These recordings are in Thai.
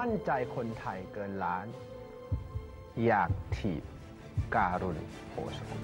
มั่นใจคนไทยเกินล้าน อยากถีบการุณโภสกุล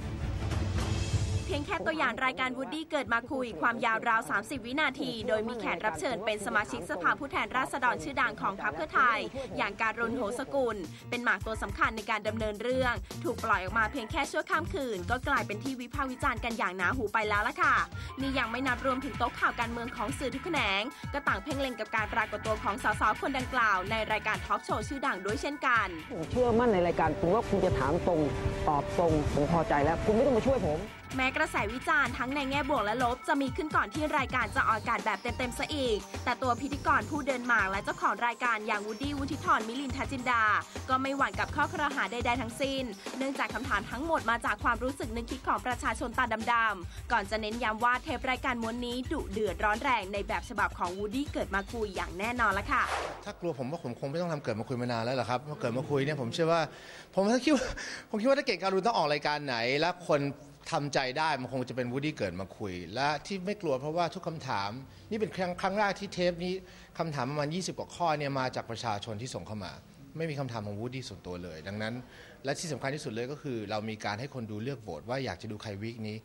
เพียงแค่ตัวอย่างรายการวูดดี้เกิดมาคุยความยาวราว 30 วินาที โดยมีแขกรับเชิญเป็นสมาชิกสภาผู้แทนราษฎรชื่อดังของพรรคเพื่อไทย อย่างการุณโหสกุล เป็นหมากตัวสำคัญในการดำเนินเรื่อง ถูกปล่อยออกมาเพียงแค่ชั่วข้ามคืน ก็กลายเป็นที่วิพากษ์วิจารณ์กันอย่างหนาหูไปแล้วล่ะค่ะ นี่ยังไม่นับรวมถึงโต๊ะข่าวการเมืองของสื่อทุกแขนง ก็ต่างเพ่งเล็งกับการปรากฏตัวของสสคนดังกล่าว ในรายการทอล์กโชว์ชื่อดังด้วยเช่นกัน ผมเชื่อมั่นในรายการคุณว่าคุณจะถามตรงตอบตรงผมพอใจแล้ว คุณไม่ต้องมาช่วยผมแม้กระแสวิจารณ์ทั้งในแง่บวกและลบ จะมีขึ้นก่อนที่รายการจะออกอากาศแบบเต็มๆซะอีก แต่ตัวพิธีกรผู้เดินหมากและเจ้าของรายการอย่างวูดดี้วุฒิธรมิลินทจินดา ก็ไม่หวั่นกับข้อกล่าวหาใดๆทั้งสิ้น เนื่องจากคำถามทั้งหมดมาจากความรู้สึกนึกคิดของประชาชนตาดำๆ ก่อนจะเน้นย้ำว่าเทปรายการม้วนนี้ดุเดือดร้อนแรงในแบบฉบับของวูดดี้เกิดมาคุยอย่างแน่นอนละค่ะ ถ้ากลัวผมว่าผมคงไม่ต้องทำเกิดมาคุยมานานแล้วล่ะครับเพราะเกิดมาคุยเนี่ยผมเชื่อว่า ผมถ้าคิดว่าผมคิดว่าถ้าเก่งการุณต้องออกรายการไหน แล้วคน ทำใจได้มันคงจะเป็นวูดี้เกิดมาคุย และที่ไม่กลัวเพราะว่าทุกคำถาม นี่เป็นครั้งครั้งแรกที่เทปนี้คำถามประมาณ 20 กว่าข้อเนี่ยมาจากประชาชนที่ส่งเข้ามา ไม่มีคำถามของวูดี้ส่วนตัวเลย ดังนั้น และที่สำคัญที่สุดเลยก็คือ เรามีการให้คนดูเลือกโหวตว่าอยากจะดูใครวีคนี้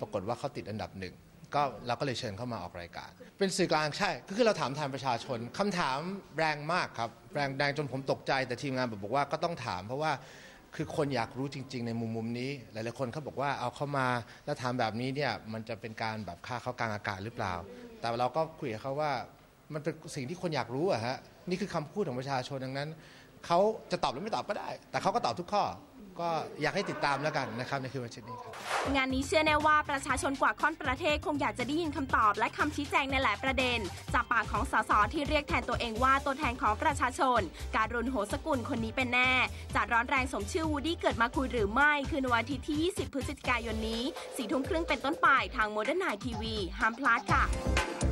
ปรากฏว่าเขาติดอันดับหนึ่งก็เราก็เลยเชิญเข้ามาออกรายการ เป็นสื่อกลางใช่ก็คือเราถามแทนประชาชนคำถามแรงมากครับแรงแรงจนผมตกใจแต่ทีมงานบอกว่าก็ต้องถามเพราะว่า คือคนอยากรู้จริง ๆ ในมุมมุมนี้ หลายๆคนเขาบอกว่าเอาเข้ามาแล้วทำแบบนี้เนี่ยมันจะเป็นการแบบฆ่าเขากลางอากาศหรือเปล่า แต่เราก็คุยกับเขาว่ามันเป็นสิ่งที่คนอยากรู้อะฮะนี่คือคำพูดของประชาชนดังนั้นเขาจะตอบหรือไม่ตอบก็ได้ แต่เขาก็ตอบทุกข้อ ก็อยากให้ติดตามแล้วกันนะครับในคืนวันช่นนี้ครับงานนี้เชื่อแน่ว่าประชาชนกว่าค่อนประเทศคงอยากจะได้ยินคำตอบและคำชี้แจงในหลายประเด็น จากปากของสสที่เรียกแทนตัวเองว่าตัวแทนของประชาชน การุณโหสกุลคนนี้เป็นแน่จะร้อนแรงสมชื่อวูดี้เกิดมาคุยหรือไม่คืนวันอาทิตย์ที่ 20 พฤศจิกายนนี้สี่ทุ่มครึ่งเป็นต้นไปทางโมเดิร์นไนทีวีห้ามพลาดค่ะ